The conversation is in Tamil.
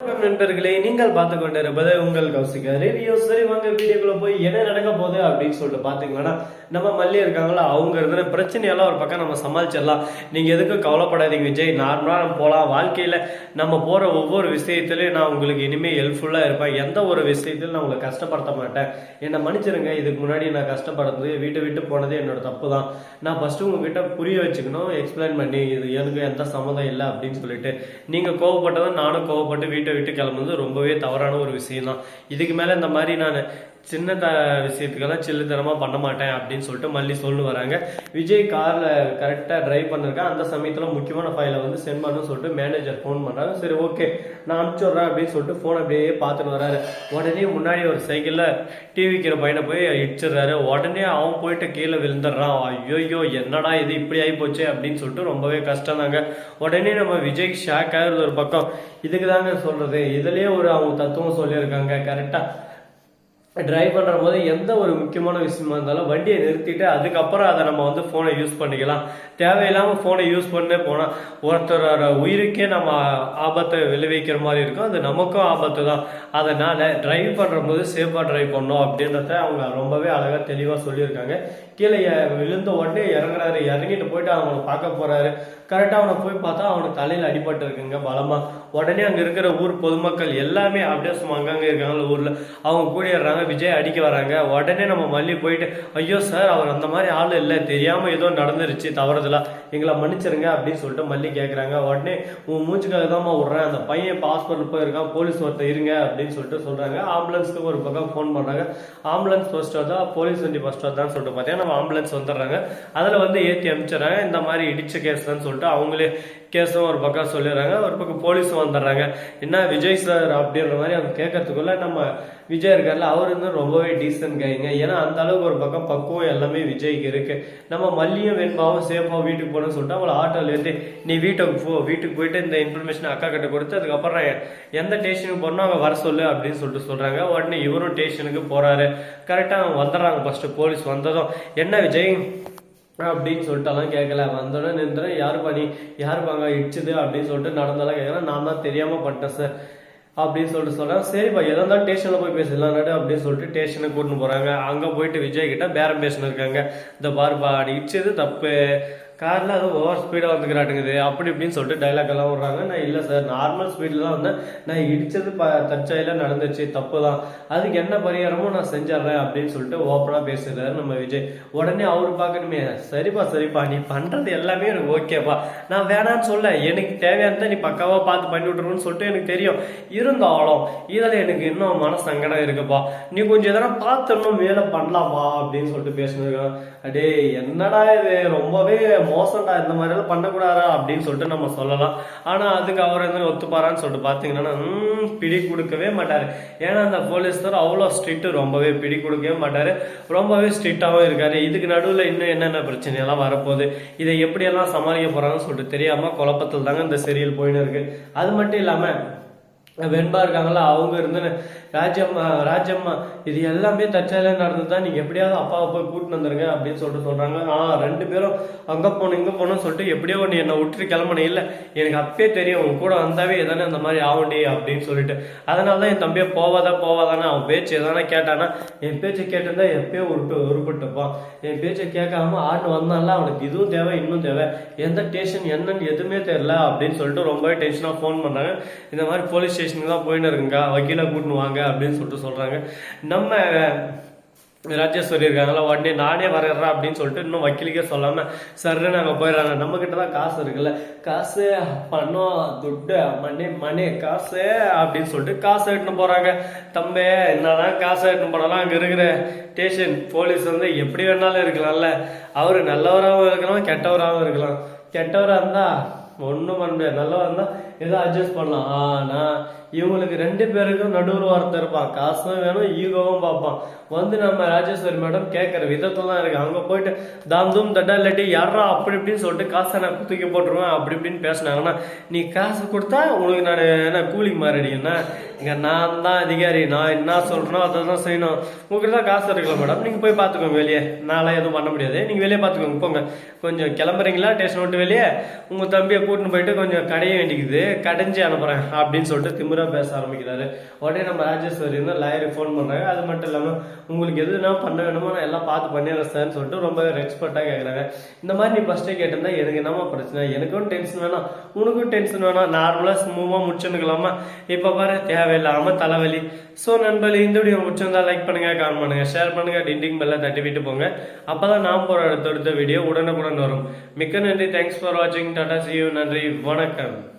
நண்பர்களே நீங்கள் பார்த்து கொண்டிருப்பது உங்கள் கௌசிகா ரேடியோ. சரி வாங்க வீடியோக்குள்ள போய் என்ன நடக்க போகுது அப்படின்னு சொல்லிட்டு பாத்தீங்கன்னா நம்ம மல்லி இருக்காங்களா அவங்க இருக்கிற பிரச்சனையெல்லாம் ஒரு பக்கம் நம்ம சமாளிச்சிடலாம். நீங்க எதுக்கும் கவலைப்படாதீங்க விஜய். நார்மலா நம்ம போகலாம் வாழ்க்கையில நம்ம போற ஒவ்வொரு விஷயத்திலையும் நான் உங்களுக்கு இனிமே ஹெல்ப்ஃபுல்லா இருப்பேன். எந்த ஒரு விஷயத்திலும் நான் உங்களை கஷ்டப்படுத்த மாட்டேன். என்னை மன்னிச்சிருங்க இதுக்கு முன்னாடி நான் கஷ்டப்படுறது வீட்டை விட்டு போனது என்னோட தப்பு தான் நான் ஃபர்ஸ்ட் உங்ககிட்ட புரிய வச்சுக்கணும் எக்ஸ்பிளைன் பண்ணி இது எனக்கு எந்த சம்மந்தம் இல்லை அப்படின்னு சொல்லிட்டு நீங்க கோவப்பட்டதும் நானும் கோவப்பட்டு வீட்டு விட்டு கிளம்புறது ரொம்பவே தவறான ஒரு விஷயம் தான் இதுக்கு மேல இந்த மாதிரி நான் சின்ன த விஷயத்துக்கெல்லாம் சில்லுத்தனமாக பண்ண மாட்டேன் அப்படின்னு சொல்லிட்டு மல்லி சொல்லு வராங்க. விஜய் காரில் கரெக்டாக ட்ரைவ் பண்ணிருக்கேன் அந்த சமயத்தில் முக்கியமான ஃபைலை வந்து சென்ட் பண்ணணும்னு சொல்லிட்டு மேனேஜர் ஃபோன் பண்ணுறாங்க சரி ஓகே நான் அனுப்பிச்சுட்றேன் அப்படின்னு சொல்லிட்டு ஃபோன் அப்படியே பார்த்துட்டு வராரு. உடனே முன்னாடி ஒரு சைக்கிளில் டிவி பையனை போய் இடிச்சிடுறாரு. உடனே அவன் போயிட்டு கீழே விழுந்துடுறான். ஐயோ என்னடா இது இப்படி ஆகி போச்சு அப்படின்னு சொல்லிட்டு ரொம்பவே கஷ்டம் தாங்க. உடனே நம்ம விஜய்க்கு ஷாக் ஆகிறது ஒரு பக்கம். இதுக்கு தாங்க சொல்கிறது இதுலேயே ஒரு அவங்க தத்துவம் சொல்லியிருக்காங்க. கரெக்டாக டிரைவ் பண்ணுற போது எந்த ஒரு முக்கியமான விஷயமா இருந்தாலும் வண்டியை நிறுத்திட்டு அதுக்கப்புறம் அதை நம்ம வந்து ஃபோனை யூஸ் பண்ணிக்கலாம். தேவையில்லாமல் ஃபோனை யூஸ் பண்ணே போனால் ஒருத்தரோட உயிருக்கே நம்ம ஆபத்தை விளைவிக்கிற மாதிரி இருக்கும். அது நமக்கும் ஆபத்து தான். அதனால் டிரைவ் பண்ணுற போது சேஃபாக டிரைவ் பண்ணோம் அப்படின்றத அவங்க ரொம்பவே அழகாக தெளிவாக சொல்லியிருக்காங்க. கீழே விழுந்த உடனே இறங்குறாரு. இறங்கிட்டு போயிட்டு அவனை பார்க்க போகிறாரு கரெக்டாக அவனை போய் பார்த்தா அவனுக்கு தலையில் அடிபட்டு இருக்குங்க பலமாக உடனே அங்கே இருக்கிற ஊர் பொதுமக்கள் எல்லாமே அப்படியே சும்மா அங்கங்கே இருக்காங்க. ஊரில் அவங்க கூடிடுறாங்க விஜய் அடிக்க வராங்க. உடனே நம்ம மல்லி போயிட்டு ஐயோ சார் அவர் அந்த மாதிரி ஆள் இல்லை. தெரியாமல் ஏதோ நடந்துருச்சு தவறுதலா. எங்களை மன்னிச்சிருங்க அப்படின்னு சொல்லிட்டு மல்லி கேட்குறாங்க உடனே உன் மூச்சுக்காக தான்மா விட்றேன். அந்த பையன் இப்போ ஹாஸ்பிட்டல் போயிருக்கான். போலீஸ் ஒருத்தர் இருங்க அப்படின்னு சொல்லிட்டு சொல்கிறாங்க ஆம்புலன்ஸ்க்கு ஒரு பக்கம் ஃபோன் பண்ணுறாங்க ஆம்புலன்ஸ் ஃபர்ஸ்ட் வந்தா போலீஸ் வண்டி ஃபர்ஸ்ட் வந்தான்னு சொல்லிட்டு பார்த்தீங்கன்னா நம்ம ஆம்புலன்ஸ் வந்துடுறாங்க. அதில் வந்து ஏற்றி அனுப்பிச்சிடுறாங்க. இந்த மாதிரி இடிச்ச கேஸ் தான் சொல்லிட்டு அவங்களே கேஸும் ஒரு பக்கம் சொல்லிடுறாங்க. ஒரு பக்கம் போலீஸும் வந்துடுறாங்க. என்ன விஜய் சார் அப்படின்ற மாதிரி அவங்க கேட்கறதுக்குள்ள நம்ம விஜய் இருக்கார்ல அவர் வந்து ரொம்பவே டீசன்ட் கைங்க ஏன்னா அந்த அளவுக்கு ஒரு பக்கம் பக்குவம் எல்லாமே விஜய்க்கு இருக்கு. நம்ம மல்லியும் வெண்பாவும் சேஃபாக வீட்டுக்கு போகணும்னு சொல்லிட்டு அவளை ஆட்டோவில் ஏற்றி நீ வீட்டுக்கு போ வீட்டுக்கு போயிட்டு இந்த இன்ஃபர்மேஷன் அக்கா கிட்ட கொடுத்து அதுக்கப்புறம் எந்த ஸ்டேஷனுக்கு போகணும் அவங்க வர சொல்லு அப்படின்னு சொல்லிட்டு சொல்கிறாங்க உடனே இவரும் ஸ்டேஷனுக்கு போகிறாரு கரெக்டாக அவங்க வந்துடுறாங்க ஃபஸ்ட்டு போலீஸ் வந்ததும். என்ன விஜய்? அப்படின்னு சொல்லிட்டுலாம் கேட்கல. வந்தோடனே நின்றுறேன் யார் பண்ணி யார் பாங்க இடிச்சுது? அப்படின்னு சொல்லிட்டு நடந்தாலும் கேட்கறேன் நான் தான் தெரியாமல் பண்ணிட்டேன் சார் அப்படின்னு சொல்லிட்டு சொல்கிறாங்க சரிப்பா எதாக இருந்தாலும் ஸ்டேஷனில் போய் பேசலாம் அப்படின்னு சொல்லிட்டு ஸ்டேஷனுக்கு கூட்டின்னு போகிறாங்க அங்கே போயிட்டு விஜய் கிட்ட பேரம் பேசினு இருக்காங்க. இந்த பாருப்பா அடிச்சது இடிச்சது தப்பு. காரில் அது ஓவர் ஸ்பீடாக வந்துக்கிறாட்டுங்குது. அப்படி இப்படின்னு சொல்லிட்டு டைலாக் எல்லாம் விடுறாங்க. நான் இல்லை சார் நார்மல் ஸ்பீடில் தான் வந்தேன். நான் இடித்தது ப தற்செயல நடந்துச்சு. தப்பு தான் அதுக்கு என்ன பரிகாரமோ நான் செஞ்சிடுறேன் அப்படின்னு சொல்லிட்டு ஓப்பனாக பேசுறாரு நம்ம விஜய். உடனே அவர் பார்க்கணுமே. சரிப்பா சரிப்பா. நீ பண்ணுறது எல்லாமே எனக்கு ஓகேப்பா நான் வேணான்னு சொல்ல. எனக்கு தேவையானதை நீ பக்காவாக பார்த்து பண்ணி விட்டுருன்னு சொல்லிட்டு எனக்கு தெரியும். இருந்தாலும் இதில் எனக்கு இன்னும் மன சங்கடம் இருக்குப்பா. நீ கொஞ்சம் எதனா பார்த்து இன்னும் மேலே பண்ணலாமா அப்படின்னு சொல்லிட்டு பேசினிருக்கான் அடே என்னடா இது? ரொம்பவே மோசம்டா இந்த மாதிரி எல்லாம் பண்ணக்கூடாதா அப்படின்னு சொல்லிட்டு நம்ம சொல்லலாம். ஆனா அதுக்கு அவர் வந்து ஒத்துப்பாரான்னு சொல்லிட்டு பாத்தீங்கன்னா ம், பிடி கொடுக்கவே மாட்டாரு. ஏன்னா அந்த போலீஸ்கார் அவ்வளோ ஸ்ட்ரிக்ட் ரொம்பவே பிடி கொடுக்கவே மாட்டாரு. ரொம்பவே ஸ்ட்ரிக்டாகவும் இருக்காரு. இதுக்கு நடுவில் இன்னும் என்னென்ன பிரச்சனையெல்லாம் வரப்போகுது? இதை எப்படியெல்லாம் சமாளிக்க போறாங்கன்னு சொல்லிட்டு தெரியாம குழப்பத்தில் தாங்க இந்த சீரியல் போயின்னு இருக்கு. அது மட்டும் இல்லாம வெண்பா இருக்காங்களா அவங்க இருந்து ராஜம்மா ராஜம்மா இது எல்லாமே தச்சாலே நடந்து தான் நீங்கள் எப்படியாவது அப்பாவை போய் கூட்டின்னு வந்துருங்க அப்படின்னு சொல்லிட்டு சொல்கிறாங்க ஆ ரெண்டு பேரும் அங்கே போகணும் இங்கே போகணும்னு சொல்லிட்டு எப்படியோ ஒன்று என்னை விட்டுட்டு கிளம்பணும். இல்லை எனக்கு அப்பயே தெரியும் உங்க கூட வந்தாவே எதானே அந்த மாதிரி ஆவண்டி அப்படின்னு சொல்லிட்டு. அதனால தான் என் தம்பியை போவாதா போவாதானே அவன் பேச்சு எதானே கேட்டானா என் பேச்சை கேட்டிருந்தா எப்பயோ உருட்டு உருப்பட்டுப்பான். என் பேச்சை கேட்காம ஆட்டு வந்தால அவனுக்கு இதுவும் தேவை இன்னும் தேவை. எந்த டேஷன் என்னன்னு எதுவுமே தெரியல அப்படின்னு சொல்லிட்டு ரொம்பவே டென்ஷனாக ஃபோன் பண்ணாங்க. இந்த மாதிரி போலீஸ் ஸ்டேஷன் ஸ்டேஷனுக்கு தான் போயின்னு இருக்குங்க வக்கீலை கூட்டின்னு வாங்க அப்படின்னு சொல்லிட்டு சொல்றாங்க. நம்ம ராஜேஸ்வரி இருக்காங்களா உடனே நானே வரேன் அப்படின்னு சொல்லிட்டு இன்னும் வக்கீலுக்கே சொல்லாம சர்ன்னு நாங்கள் போயிடுறாங்க. நம்ம கிட்ட தான் காசு இருக்குல்ல. காசு பணம் துட்டு மணி மணி காசு அப்படின்னு சொல்லிட்டு காசு எடுத்துன்னு போறாங்க. தம்பி என்னதான் காசு எடுத்துன்னு போனாலும் அங்க இருக்கிற ஸ்டேஷன் போலீஸ் வந்து எப்படி வேணாலும் இருக்கலாம்ல. அவரு நல்லவராகவும் இருக்கலாம் கெட்டவராகவும் இருக்கலாம். கெட்டவரா இருந்தா ஒன்றும் பண்ண முடியாது. நல்லவா இருந்தா ஏதோ அட்ஜஸ்ட் பண்ணலாம். ஆனா இவங்களுக்கு ரெண்டு பேருக்கும் நடுவில் ஒருத்தர் இருப்பான். காசும் வேணும் ஈகோவும் பார்ப்பான். வந்து நம்ம ராஜேஸ்வரி மேடம் கேட்குற விதத்துல தான் இருக்கு. அங்கே போயிட்டு தாந்தும் தட்டா இல்லாட்டி யாரா அப்படி இப்படின்னு சொல்லிட்டு காசை நான் தூக்கி போட்டுருவேன். அப்படி இப்படின்னு பேசினாங்கன்னா நீ காசு கொடுத்தா உனக்கு நான் என்ன கூலிங் மாறிடுங்கன்னா இங்கே நான் தான் அதிகாரி. நான் என்ன சொல்கிறேனோ அதை தான் செய்யணும். உங்களுக்கு தான் காசு இருக்கல மேடம் நீங்கள் போய் பார்த்துக்கோங்க வெளியே. நான்லாம் எதுவும் பண்ண முடியாது. நீங்கள் வெளியே பார்த்துக்கோங்க. போங்க. கொஞ்சம் கிளம்புறீங்களா? ஸ்டேஷன் விட்டு வெளியே? உங்கள் தம்பியை கூட்டின்னு போயிட்டு கொஞ்சம் கடைய வேண்டிக்குது. கடைஞ்சி அனுப்புகிறேன் அப்படின்னு சொல்லிட்டு திமிரா பேச ஆரம்பிக்கிறாரு. உடனே நம்ம ராஜேஸ்வரி வந்து லாயருக்கு ஃபோன் பண்ணுறாங்க அது மட்டும் இல்லாமல் உங்களுக்கு எதுனா பண்ண வேணுமோ நான் எல்லாம் பார்த்து பண்ணிடுறேன் சார்னு சொல்லிட்டு ரொம்ப எக்ஸ்பர்ட்டாக கேட்குறாங்க இந்த மாதிரி நீ ஃபஸ்ட்டே கேட்டிருந்தா எனக்கு என்னமா பிரச்சனை? எனக்கும் டென்ஷன் வேணாம். உனக்கும் டென்ஷன் வேணாம். நார்மலாக ஸ்மூவாக முடிச்சுக்கலாமா இப்போ பாரு தேவையில்லாமல் தலைவலி. ஸோ நண்பர்களே இந்த வீடியோ முடிச்சிருந்தா லைக் பண்ணுங்க கால் பண்ணுங்கள் ஷேர் பண்ணுங்க டிண்டிங் பெல்ல தட்டி விட்டு போங்க. அப்பதான் நான் போற அடுத்தடுத்த வீடியோ உடனுக்குடன் வரும். மிக்க நன்றி. தேங்க்ஸ் ஃபார் வாட்சிங் டாடா see நன்றி. வணக்கம்.